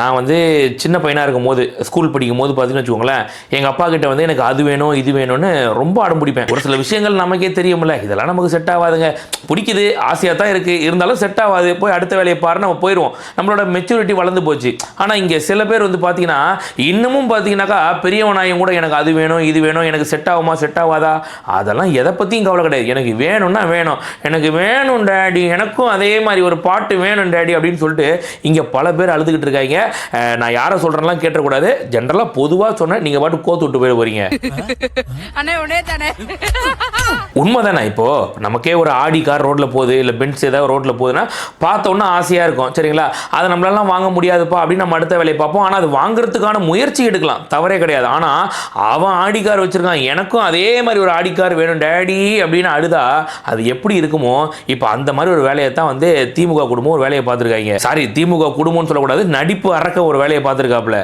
நான் வந்து சின்ன பையனாக இருக்கும் போது ஸ்கூல் படிக்கும் போது பார்த்தீங்கன்னு வச்சுக்கோங்களேன் எங்கள் அப்பா கிட்ட வந்து எனக்கு அது வேணும் இது வேணும்னு ரொம்ப அடம் பிடிப்பேன். ஒரு சில விஷயங்கள் நமக்கே தெரியுமில்ல இதெல்லாம் நமக்கு செட் ஆகாதுங்க. பிடிக்குது ஆசையாக தான் இருக்குது இருந்தாலும் செட் ஆகாது. போய் அடுத்த வேலையை பாரு நம்ம போயிடுவோம் நம்மளோட மெச்சூரிட்டி வளர்ந்து போச்சு. ஆனால் இங்கே சில பேர் வந்து பார்த்தீங்கன்னா இன்னமும் பார்த்தீங்கன்னாக்கா பெரியவனாயும் கூட எனக்கு அது வேணும் இது வேணும் எனக்கு செட் ஆகுமா செட் ஆகாதா? அதெல்லாம் எதை பற்றியும் கவலை கிடையாது. எனக்கு வேணும்னா வேணும். எனக்கு வேணும் டேடி. எனக்கும் அதே மாதிரி ஒரு பாட்டு வேணும் டேடி அப்படின்னு சொல்லிட்டு இங்கே பல பேர் அழுதுகிட்டு இருக்காங்க. நான் யாரை சொல்கிறேன்லாம் கேட்டக்கூடாது. ஜென்ரலாக பொதுவாக சொன்னேன் நீங்கள் பாட்டு கோத்து விட்டு போயிட தானே. உண்மைதானே இப்போ? நமக்கே ஒரு ஆடி கார் ரோட்ல போகுது இல்லை பென்ஸ் ஏதாவது ரோட்ல போகுதுன்னா பார்த்த உடனே ஆசையா இருக்கும். சரிங்களா? அதை நம்மளாலாம் வாங்க முடியாதுப்பா அப்படின்னு நம்ம அடுத்த வேலையை பார்ப்போம். ஆனால் அது வாங்குறதுக்கான முயற்சி எடுக்கலாம். தவறே கிடையாது. ஆனால் அவன் ஆடி கார் வச்சிருக்கான். எனக்கும் அதே மாதிரி ஒரு ஆடி கார் வேணும் டேடி அப்படின்னு அழுதா அது எப்படி இருக்குமோ இப்போ அந்த மாதிரி ஒரு வேலையை தான் வந்து திமுக குடும்பம் ஒரு வேலையை பார்த்துருக்காங்க. சாரி திமுக குடும்பம்னு சொல்லக்கூடாது நடிப்பு அறக்க ஒரு வேலையை பார்த்துருக்காப்புல.